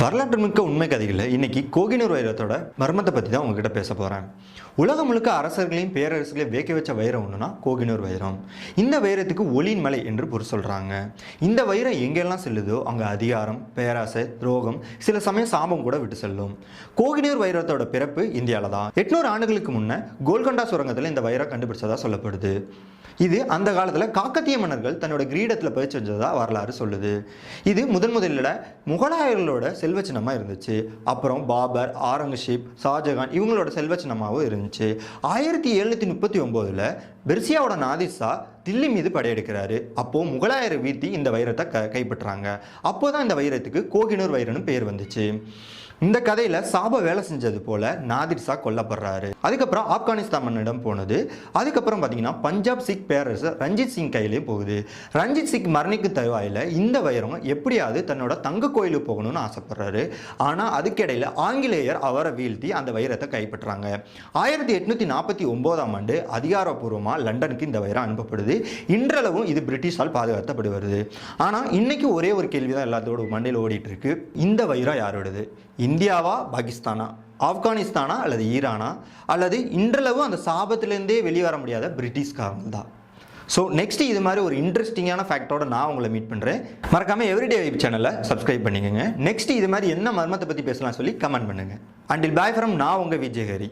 வரலாற்று மிக்க உண்மை கதைகளில் இன்னைக்கு கோகினூர் வைரத்தோட மர்மத்தை பற்றி தான் உங்ககிட்ட பேச போகிறேன் உலகம் முழுக்க அரசர்களையும் பேரரசுகளையும் வேக்க வச்ச வைரம் ஒன்றுனா கோகினூர் வைரம். இந்த வைரத்துக்கு ஒளியின் மலை என்று பொருள் சொல்கிறாங்க இந்த வைரம் எங்கெல்லாம் செல்லுதோ அங்கே அதிகாரம் பேராசை துரோகம் சில சமயம் சாபம் கூட விட்டு செல்லும். கோகினூர் வைரத்தோட பிறப்பு இந்தியாவில் தான் எட்நூறு ஆண்டுகளுக்கு முன்ன கோல்கொண்டா சுரங்கத்தில் இந்த வைரம் கண்டுபிடிச்சதா சொல்லப்படுது. இது அந்த காலத்தில் காக்கத்திய மன்னர்கள் தன்னோட கிரீடத்தில் பயிற்சி வச்சதா வரலாறு சொல்லுது. இது முதன் முதலில் முகலாயர்களோட செல்வ சின்னமாக இருந்துச்சு. அப்புறம் பாபர் ஆரங்கசீப் ஷாஜகான் இவங்களோட செல்வ சின்னமாகவும் இருந்துச்சு. ஆயிரத்தி எழுநூற்றி முப்பத்தி ஒம்போதில் பெர்சியாவோட நாதிஷா தில்லி மீது படையெடுக்கிறாரு. அப்போ முகலாயரை வீழ்த்தி இந்த வைரத்தை க கைப்பற்றுறாங்க அப்போதான் இந்த வைரத்துக்கு கோகினூர் வைரம்னு பேர் வந்துச்சு. இந்த கதையில சாப வேலை செஞ்சது போல நாதிர்ஷா கொல்லப்படுறாரு. அதுக்கப்புறம் ஆப்கானிஸ்தான் மன்னிடம் போனது. அதுக்கப்புறம் பார்த்தீங்கன்னா பஞ்சாப் சிக் பேரரசர் ரஞ்சித் சிங் கையிலேயே போகுது. ரஞ்சித் சிங் மரணிக்கு தருவாயில் இந்த வைரம் எப்படியாவது தன்னோட தங்க கோயிலுக்கு போகணும்னு ஆசைப்படுறாரு. ஆனால் அதுக்கிடையில் ஆங்கிலேயர் அவரை வீழ்த்தி அந்த வைரத்தை கைப்பற்றுறாங்க ஆயிரத்தி எட்நூத்தி நாற்பத்தி ஒன்பதாம் ஆண்டு அதிகாரப்பூர்வமாக லண்டனுக்கு இந்த வைரம் அனுப்பப்படுது. இன்றளவும் இது பிரிட்டிஷால் பாதுகாத்தப்பட்டு வருது ஆனால் இன்னைக்கு ஒரே ஒரு கேள்வி தான் எல்லாத்தோட மண்டையில் ஓடிட்டு இருக்கு. இந்த வைரம் யாரோடது? இந்தியாவா பாகிஸ்தானா? ஆப்கானிஸ்தானா அல்லது ஈரானா? அல்லது இன்றளவும் அந்த சாபத்திலேருந்தே வெளியே வர முடியாத பிரிட்டிஷ்காரங்க தான் ஸோ நெக்ஸ்ட் இது மாதிரி ஒரு இன்ட்ரெஸ்டிங்கான ஃபேக்டோட நான் உங்களை மீட் பண்ணுறேன் மறக்காமல் எவ்ரிடே வைப் சேனலை சப்ஸ்கிரைப் பண்ணிக்கோங்க. நெக்ஸ்ட் இது மாதிரி என்ன மர்மத்தை பற்றி பேசலாம் சொல்லி கமெண்ட் பண்ணுங்கள் அண்டில் பாய் ஃப்ரம் நான் உங்கள் விஜயஹரி